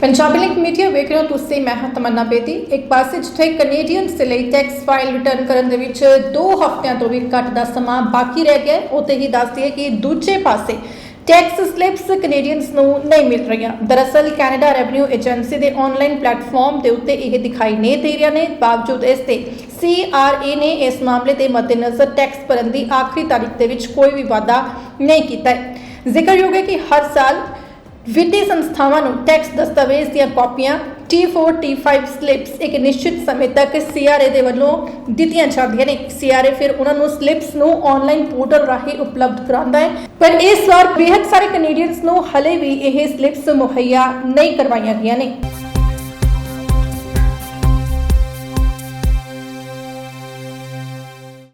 Punjabi link media ਵੇਖ ਰਹੇ ਹੋ ਤੁਸੀਂ, ਮੈਂ ਹਾਂ ਤਮੰਨਾ ਬੇਦੀ। ਇੱਕ ਪਾਸੇ ਜਿੱਥੇ ਕੈਨੇਡੀਅਨਸ ਦੇ ਲਈ ਟੈਕਸ ਫਾਈਲ ਰਿਟਰਨ ਕਰਨ ਦੇ ਵਿੱਚ 2 ਹਫ਼ਤਿਆਂ ਤੋਂ ਵੀ ਘੱਟ ਦਾ ਸਮਾਂ ਬਾਕੀ ਰਹਿ ਗਿਆ ਉੱਥੇ ਹੀ ਦੱਸਦੀ ਹੈ ਕਿ ਦੂਜੇ ਪਾਸੇ ਟੈਕਸ ਸਲਿਪਸ ਕੈਨੇਡੀਅਨਸ ਨੂੰ ਨਹੀਂ ਮਿਲ ਰਹੀਆਂ। ਦਰਅਸਲ ਕੈਨੇਡਾ ਰੈਵਨਿਊ ਏਜੰਸੀ ਦੇ ਆਨਲਾਈਨ ਪਲੇਟਫਾਰਮ ਦੇ ਉੱਤੇ ਇਹ ਦਿਖਾਈ ਨਹੀਂ ਦੇ ਰਿਹਾ ਨੇ। ਬਾਵਜੂਦ ਇਸ ਤੇ CRA ਨੇ ਇਸ ਮਾਮਲੇ ਦੇ ਮੱਦੇਨਜ਼ਰ ਟੈਕਸ ਭਰਨ ਦੀ ਆਖਰੀ ਤਾਰੀਖ ਦੇ ਵਿੱਚ ਕੋਈ ਵੀ ਵਾਅਦਾ ਨਹੀਂ ਕੀਤਾ ਹੈ। ਜ਼ਿਕਰਯੋਗ ਹੈ ਕਿ ਹਰ ਸਾਲ ਵਿੱਤੀ ਸੰਸਥਾਵਾਂ ਨੂੰ ਟੈਕਸ ਦਸਤਾਵੇਜ਼ ਦੀਆਂ ਕਾਪੀਆਂ T4 T5 ਸਲਿੱਪਸ ਇੱਕ ਨਿਸ਼ਚਿਤ ਸਮੇਂ ਤੱਕ CRA ਦੇ ਵੱਲੋਂ ਦਿੱਤੀਆਂ ਜਾਂਦੀਆਂ ਨੇ। CRA ਫਿਰ ਉਹਨਾਂ ਨੂੰ ਸਲਿੱਪਸ ਨੂੰ ਆਨਲਾਈਨ ਪੋਰਟਲ ਰਾਹੀਂ ਉਪਲਬਧ ਕਰਾਉਂਦਾ ਹੈ। ਪਰ ਇਸ ਵਾਰ ਬੇਹੱਦ ਸਾਰੇ ਕੈਨੇਡੀਅਨਸ ਨੂੰ ਹਲੇ ਵੀ ਇਹ ਸਲਿੱਪਸ ਮੁਹੱਈਆ ਨਹੀਂ ਕਰਵਾਈਆਂ ਗਈਆਂ ਨੇ।